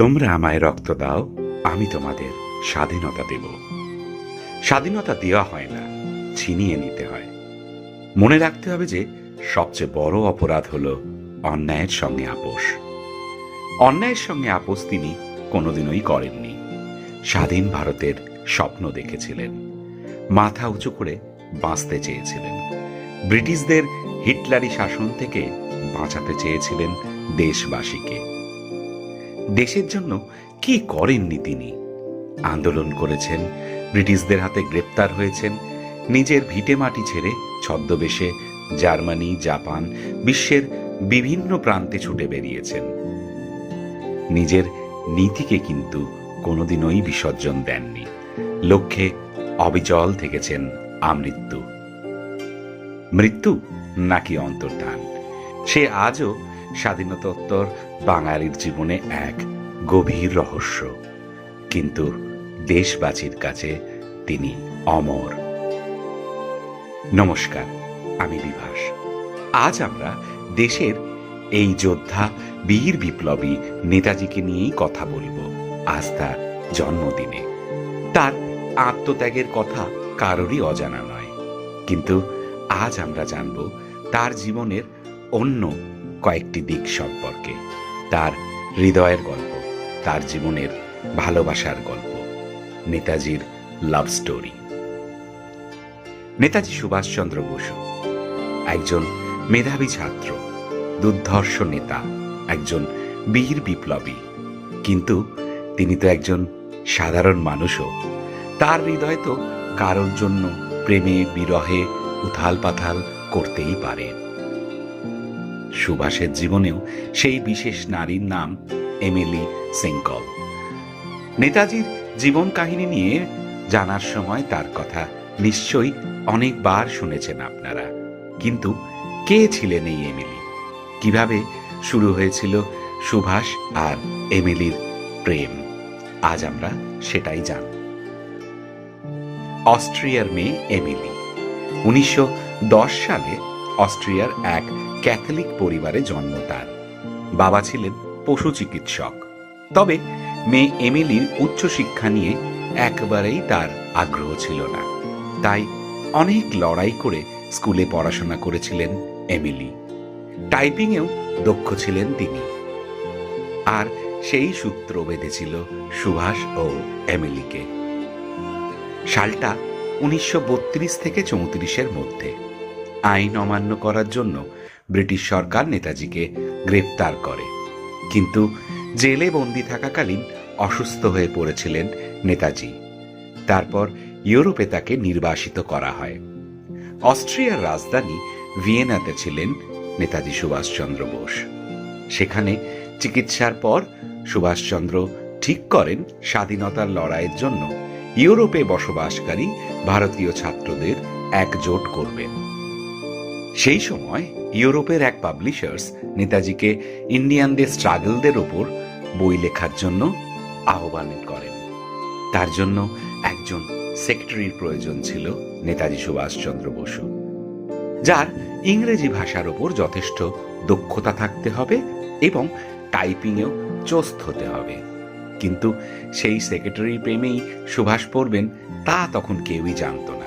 তোমরা আমায় রক্ত দাও, আমি তোমাদের স্বাধীনতা দেব। স্বাধীনতা দেওয়া হয় না, ছিনিয়ে নিতে হয়। মনে রাখতে হবে যে সবচেয়ে বড় অপরাধ হল অন্যায়ের সঙ্গে আপোষ। অন্যায়ের সঙ্গে আপোষ তিনি কোনোদিনই করেননি। স্বাধীন ভারতের স্বপ্ন দেখেছিলেন। মাথা উঁচু করে বাঁচতে চেয়েছিলেন। ব্রিটিশদের হিটলারি শাসন থেকে বাঁচাতে চেয়েছিলেন দেশবাসীকে। দেশের জন্য কি করেননি তিনি? আন্দোলন করেছেন, ব্রিটিশদের হাতে গ্রেপ্তার হয়েছেন, নিজের ভিটে মাটি ছেড়ে ছদ্মবেশে জার্মানি, জাপান, বিশ্বের বিভিন্ন প্রান্তে ছুটে বেরিয়েছেন। নিজের নীতিকে কিন্তু কোনোদিনই বিসর্জন দেননি। লক্ষ্যে অবিচল থেকেছেন আমৃত্যু। মৃত্যু নাকি অন্তর্ধান? সে আজও স্বাধীনতোত্তর বাঙালির জীবনে এক গভীর রহস্য, কিন্তু দেশবাসীর কাছে তিনি অমর। নমস্কার, আমি বিভাস। আজ আমরা দেশের এই যোদ্ধা বীর বিপ্লবী নেতাজিকে নিয়েই কথা বলব আজ তার জন্মদিনে। তার আত্মত্যাগের কথা কারোরই অজানা নয়, কিন্তু আজ আমরা জানব তার জীবনের অন্য কয়েকটি দিক সম্পর্কে, তার হৃদয়ের গল্প। তার জীবনের ভালোবাসার গল্প। নেতাজির লাভ স্টোরি। নেতাজি সুভাষচন্দ্র বসু, একজন মেধাবী ছাত্র, দুর্ধর্ষ নেতা, একজন বীর বিপ্লবী। কিন্তু তিনি তো একজন সাধারণ মানুষও। তার হৃদয় তো কারোর জন্য প্রেমে বিরহে উথাল পাথাল করতেই পারে। সুভাষের জীবনেও সেই বিশেষ নারীর নাম এমিলি সেঙ্কল নেতাজির জীবন কাহিনী নিয়ে জানার সময় তার কথা নিশ্চয়ই অনেকবার শুনেছেন আপনারা। কিন্তু কে ছিলেন এই এমিলি? কীভাবে শুরু হয়েছিল সুভাষ আর এমিলির প্রেম? আজ আমরা সেটাই জান অস্ট্রিয়ার মেয়ে এমিলি। উনিশশো দশ সালে অস্ট্রিয়ার এক ক্যাথলিক পরিবারে জন্ম তার। বাবা ছিলেন পশু চিকিৎসক। তবে মেয়ে এমিলির উচ্চশিক্ষা নিয়ে একবারেই তার আগ্রহ ছিল না। তাই অনেক লড়াই করে স্কুলে পড়াশোনা করেছিলেন এমিলি। টাইপিংয়েও দক্ষ ছিলেন তিনি। আর সেই সূত্র বেঁধেছিল সুভাষ ও এমিলিকে। সালটা উনিশশো বত্রিশ থেকে চৌত্রিশের মধ্যে। আইন অমান্য করার জন্য ব্রিটিশ সরকার নেতাজিকে গ্রেপ্তার করে। কিন্তু জেলে বন্দি থাকাকালীন অসুস্থ হয়ে পড়েছিলেন নেতাজি। তারপর ইউরোপে তাকে নির্বাসিত করা হয়। অস্ট্রিয়ার রাজধানী ভিয়েনাতে ছিলেন নেতাজি সুভাষচন্দ্র বোস। সেখানে চিকিৎসার পর সুভাষচন্দ্র ঠিক করেন স্বাধীনতার লড়াইয়ের জন্য ইউরোপে বসবাসকারী ভারতীয় ছাত্রদের একজোট করবেন। সেই সময় ইউরোপের এক পাবলিশার্স নেতাজিকে ইন্ডিয়ানদের স্ট্রাগলদের ওপর বই লেখার জন্য আহ্বান করেন। তার জন্য একজন সেক্রেটারির প্রয়োজন ছিল নেতাজি সুভাষচন্দ্র বসু, যার ইংরেজি ভাষার ওপর যথেষ্ট দক্ষতা থাকতে হবে এবং টাইপিংয়েও চোস্ত হতে হবে। কিন্তু সেই সেক্রেটারির প্রেমেই সুভাষ পড়বেন তা তখন কেউই জানত না।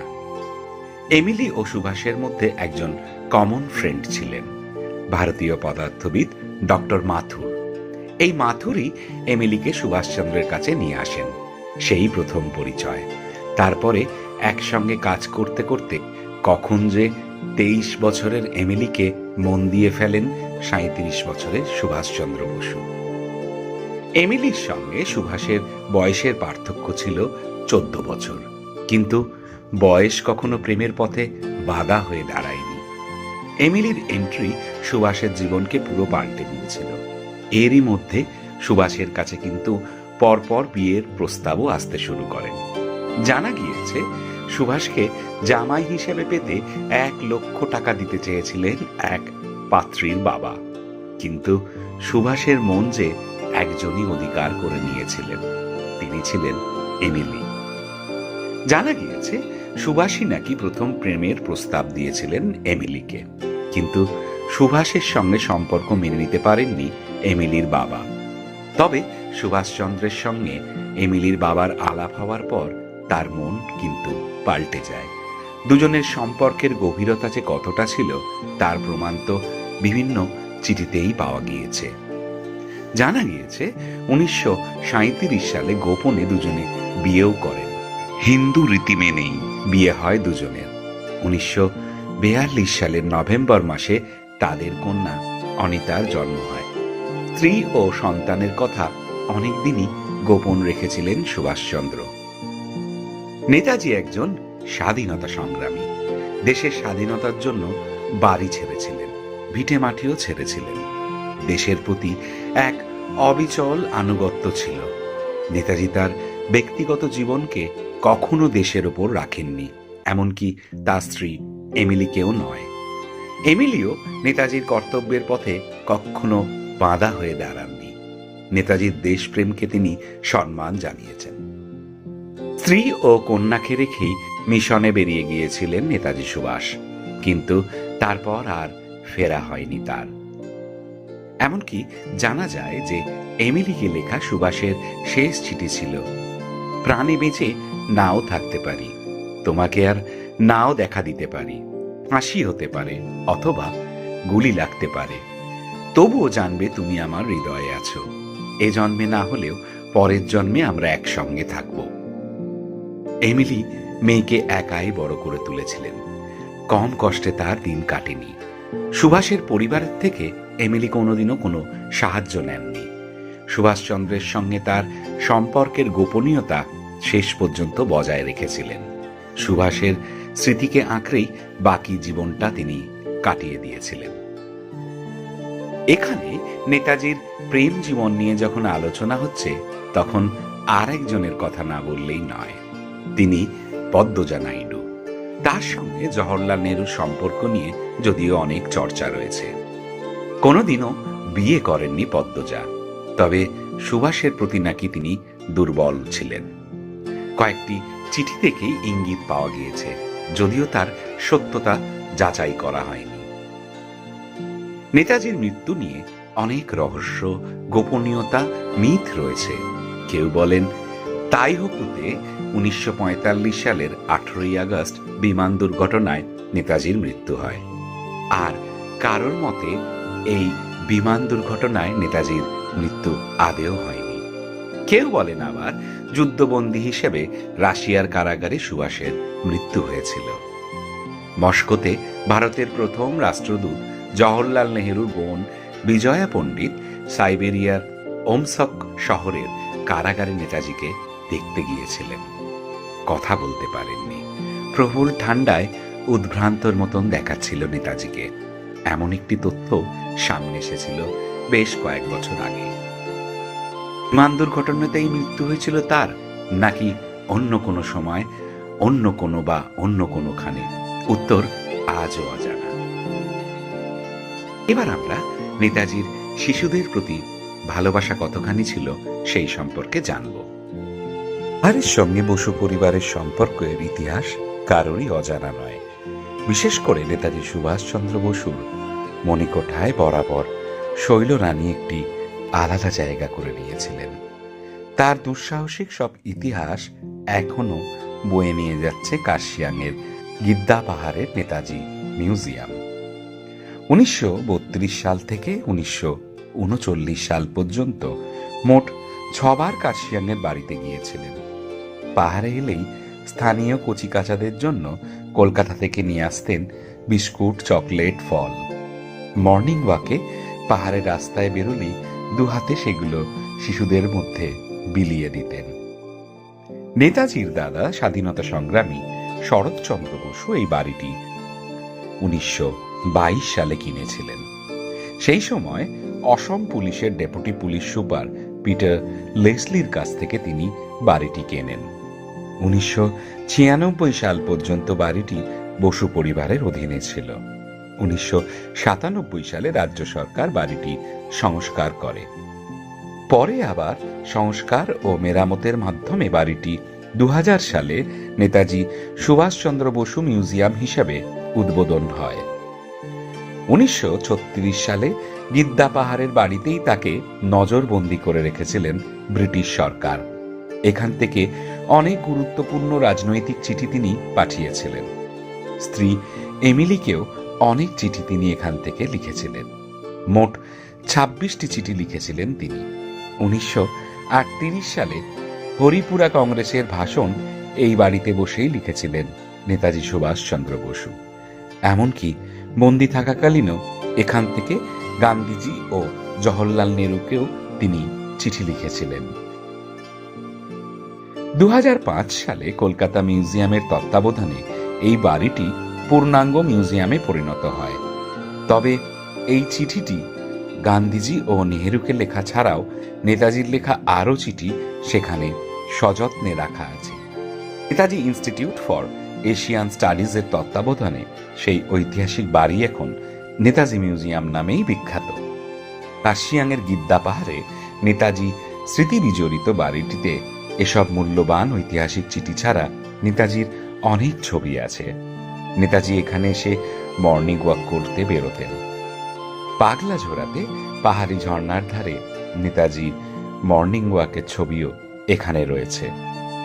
এমিলি ও সুভাষের মধ্যে একজন কমন ফ্রেন্ড ছিলেন, ভারতীয় পদার্থবিদ ডক্টর মাথুর। এই মাথুরই এমিলিকে সুভাষচন্দ্রের কাছে নিয়ে আসেন, সেই প্রথম পরিচয়। তারপরে একসঙ্গে কাজ করতে করতে কখন যে তেইশ বছরের এমিলিকে মন দিয়ে ফেলেন সাঁত্রিশ বছরের সুভাষচন্দ্র বসু। এমিলির সঙ্গে সুভাষের বয়সের পার্থক্য ছিল চোদ্দ বছর, কিন্তু বয়স কখনো প্রেমের পথে বাধা হয়ে দাঁড়ায়নি। এমিলির এন্ট্রি সুভাষের জীবনকে পুরো পাল্টে দিয়েছিল। এরই মধ্যে সুভাষের কাছে কিন্তু পরপর বিয়ের প্রস্তাবও আসতে শুরু করেন জানা গিয়েছে, সুভাষকে জামাই হিসেবে পেতে এক লক্ষ টাকা দিতে চেয়েছিলেন এক পাত্রীর বাবা। কিন্তু সুভাষের মন যে একজনই অধিকার করে নিয়েছিলেন, তিনি ছিলেন এমিলি। জানা গিয়েছে সুভাষই নাকি প্রথম প্রেমের প্রস্তাব দিয়েছিলেন এমিলিকে। কিন্তু সুভাষের সঙ্গে সম্পর্ক মেনে নিতে পারেননি এমিলির বাবা। তবে সুভাষচন্দ্রের সঙ্গে এমিলির বাবার আলাপ হওয়ার পর তার মন কিন্তু পাল্টে যায়। দুজনের সম্পর্কের গভীরতা যে কতটা ছিল, তার প্রমাণ তো বিভিন্ন চিঠিতেই পাওয়া গিয়েছে। জানা গিয়েছে, উনিশশো সাঁইত্রিশ সালে গোপনে দুজনে বিয়েও করেন। হিন্দু রীতি মেনেই বিয়ে হয় দুজনের উনিশশো সালের নভেম্বর মাসে তাদের কন্যা অনিতার জন্ম হয়। স্ত্রী ও সন্তানের কথা অনেকদিনই গোপন রেখেছিলেন সুভাষচন্দ্র। নেতাজি একজন স্বাধীনতা সংগ্রামী। দেশের স্বাধীনতার জন্য বাড়ি ছেড়েছিলেন, ভিটে মাটিও ছেড়েছিলেন। দেশের প্রতি এক অবিচল আনুগত্য ছিল। নেতাজি তার ব্যক্তিগত জীবনকে কখনো দেশের ওপর রাখেননি, এমনকি তার স্ত্রী এমিলিকেও নয়। এমিলিও নেতাজির কর্তব্যের পথে কখনো বাঁধা হয়ে দাঁড়াননি। নেতাজির দেশপ্রেমকে তিনি সম্মান জানিয়েছেন। স্ত্রী ও কন্যাকে রেখেই মিশনে বেরিয়ে গিয়েছিলেন নেতাজি সুভাষ, কিন্তু তারপর আর ফেরা হয়নি তার। এমনকি জানা যায় যে এমিলিকে লেখা সুভাষের শেষ চিঠি ছিল প্রাণে বেঁচে নাও থাকতে পারি। তোমাকে আর নাও দেখা দিতে পারি। হাসি হতে পারে অথবা গুলি লাগতে পারে। তবুও জানবে তুমি আমার হৃদয়ে আছো। এ জন্মে না হলেও পরের জন্মে আমরা একসঙ্গে থাকব। এমিলি মেয়েকে একাই বড় করে তুলেছিলেন। কম কষ্টে তার দিন কাটেনি। সুভাষের পরিবারের থেকে এমিলি কোনোদিনও কোনো সাহায্য নেননি। সুভাষচন্দ্রের সঙ্গে তার সম্পর্কের গোপনীয়তা শেষ পর্যন্ত বজায় রেখেছিলেন। সুভাষের স্মৃতিকে আঁকড়েই বাকি জীবনটা তিনি কাটিয়ে দিয়েছিলেন। এখানে নেতাজির প্রেম জীবন নিয়ে যখন আলোচনা হচ্ছে, তখন আর একজনের কথা না বললেই নয়, তিনি পদ্মজা নাইডু। তার সঙ্গে জওহরলাল নেহরুর সম্পর্ক নিয়ে যদিও অনেক চর্চা রয়েছে। কোনোদিনও বিয়ে করেননি পদ্মজা। তবে সুভাষের প্রতি নাকি তিনি দুর্বল ছিলেন। কয়েকটি চিঠি থেকেই ইঙ্গিত পাওয়া গিয়েছে, যদিও তার সত্যতা যাচাই করা হয়নি। নেতাজির মৃত্যু নিয়ে অনেক রহস্য, গোপনীয়তা, মিথ রয়েছে। কেউ বলেন, তাই হকুতে উনিশশো পঁয়তাল্লিশ সালের আঠেরোই আগস্ট বিমান দুর্ঘটনায় নেতাজির মৃত্যু হয়। আর কারোর মতে, এই বিমান দুর্ঘটনায় নেতাজির মৃত্যু আদেও হয়নি। কেউ বলেন আবার, যুদ্ধবন্দী হিসেবে রাশিয়ার কারাগারে সুভাষের মৃত্যু হয়েছিল। মস্কোতে ভারতের প্রথম রাষ্ট্রদূত জওহরলাল নেহেরুর বোন বিজয়া পণ্ডিত সাইবেরিয়ার ওমসক শহরের কারাগারে নেতাজিকে দেখতে গিয়েছিলেন। কথা বলতে পারেননি। প্রবল ঠান্ডায় উদ্ভ্রান্তর মতন দেখাচ্ছিল নেতাজিকে। এমন একটি তথ্য সামনে এসেছিল বেশ কয়েক বছর আগে। বিমান দুর্ঘটনাতেই মৃত্যু হয়েছিল তার, নাকি অন্য কোনো সময়, অন্য কোনো বা অন্য কোনোখানে। উত্তর আজও অজানা। এবার আমরা নেতাজির শিশুদের প্রতি ভালোবাসা কতখানি ছিল সেই সম্পর্কে জানব। পরিবারের সঙ্গে বসু পরিবারের সম্পর্কের ইতিহাস কারোরই অজানা নয়। বিশেষ করে নেতাজি সুভাষচন্দ্র বসুর মণিকোঠায় বরাবর শৈলরানী একটি আলাদা জায়গা করে নিয়েছিলেন। তার দুঃসাহসিক সব ইতিহাস এখনও বয়ে নিয়ে যাচ্ছে কাশিয়াংয়ের গিদ্দা পাহাড়ের নেতাজি মিউজিয়াম। উনিশশো সাল থেকে উনিশশো সাল পর্যন্ত মোট ছবার কাশিয়াংয়ের বাড়িতে গিয়েছিলেন। পাহাড়ে এলেই স্থানীয় কচিকাচাদের জন্য কলকাতা থেকে নিয়ে আসতেন বিস্কুট, চকলেট, ফল। মর্নিং ওয়াকে পাহাড়ের রাস্তায় বেরোলেই দু হাতে সেগুলো শিশুদের মধ্যে বিলিয়ে দিতেন। নেতাজির দাদা স্বাধীনতা সংগ্রামী শরৎচন্দ্র বসু এই বাড়িটি উনিশশো সালে কিনেছিলেন। সেই সময় অসম পুলিশের ডেপুটি পুলিশ সুপার পিটার লেসলির কাছ থেকে তিনি বাড়িটি কেনেন। উনিশশো ছিয়ানব্বই সাল পর্যন্ত বাড়িটি বসু পরিবারের অধীনে ছিল। উনিশশো সাতানব্বই সালে রাজ্য সরকার বাড়িটি সংস্কার করে। পরে আবার সংস্কার ও মেরামতের মাধ্যমে বাড়িটি দু সালে নেতাজি সুভাষচন্দ্র বসু মিউজিয়াম হিসাবে উদ্বোধন হয়। উনিশশো ছত্রিশ সালে গিদ্দা পাহাড়ের বাড়িতেই তাকে নজরবন্দি করে রেখেছিলেন ব্রিটিশ সরকার। এখান থেকে অনেক গুরুত্বপূর্ণ রাজনৈতিক চিঠি তিনি পাঠিয়েছিলেন। স্ত্রী এমিলিকেও অনেক চিঠি তিনি এখান থেকে লিখেছিলেন। মোট ছাব্বিশটি চিঠি লিখেছিলেন তিনি। উনিশশো সালে হরিপুরা কংগ্রেসের ভাষণ এই বাড়িতে বসেই লিখেছিলেন নেতাজি সুভাষচন্দ্র বসু। এমনকি বন্দি থাকাকালীনও এখান থেকে গান্ধীজি ও জওহরলাল নেহরুকেও তিনি চিঠি লিখেছিলেন। দু হাজার পাঁচ সালে কলকাতা মিউজিয়ামের তত্ত্বাবধানে এই বাড়িটি পূর্ণাঙ্গ মিউজিয়ামে পরিণত হয়। তবে এই চিঠিটি গান্ধীজি ও নেহেরুকে লেখা ছাড়াও নেতাজির লেখা আরও চিঠি সেখানে সযত্নে রাখা আছে। নেতাজি ইনস্টিটিউট ফর এশিয়ান স্টাডিজের তত্ত্বাবধানে সেই ঐতিহাসিক বাড়ি এখন নেতাজি মিউজিয়াম নামেই বিখ্যাত। কাশিয়াংয়ের গিদ্দা পাহাড়ে নেতাজি স্মৃতি বিজড়িত বাড়িটিতে এসব মূল্যবান ঐতিহাসিক চিঠি ছাড়া নেতাজির অনেক ছবি আছে। নেতাজি এখানে এসে মর্নিং ওয়াক করতে বেরোতেন। পাগলা ঝোড়াতে পাহাড়ি ঝর্ণার ধারে নেতাজি মর্নিং ওয়াকের ছবিও এখানে রয়েছে।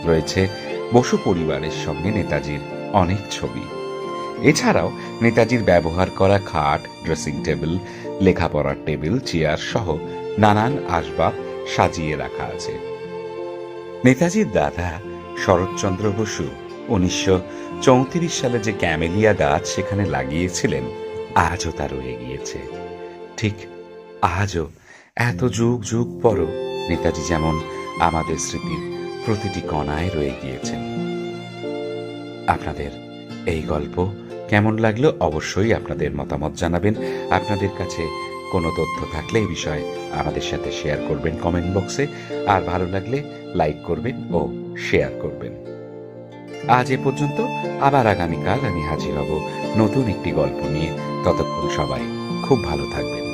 রয়েছে বসু পরিবারের সঙ্গে নেতাজির অনেক ছবি। এছাড়াও নেতাজির ব্যবহার করা খাট, ড্রেসিং টেবিল, লেখাপড়ার টেবিল, চেয়ার সহ নানান আসবাব সাজিয়ে রাখা আছে। নেতাজির দাদা শরৎচন্দ্র বসু উনিশশো চৌত্রিশ সালে যে ক্যামেলিয়া গাছ সেখানে লাগিয়েছিলেন, আজও তা রয়ে গিয়েছে। ঠিক আজও, এত যুগ যুগ পরও নেতাজি যেমন আমাদের স্মৃতির প্রতিটি কণায় রয়ে গিয়েছেন। আপনাদের এই গল্প কেমন লাগল অবশ্যই আপনাদের মতামত জানাবেন। আপনাদের কাছে কোনো তথ্য থাকলে এই বিষয়ে আমাদের সাথে শেয়ার করবেন কমেন্ট বক্সে। আর ভালো লাগলে লাইক করবেন ও শেয়ার করবেন। আজ এ পর্যন্ত আবার আগামীকাল আমি হাজির হব নতুন একটি গল্প নিয়ে। ততক্ষণ সবাই খুব ভালো থাকবেন।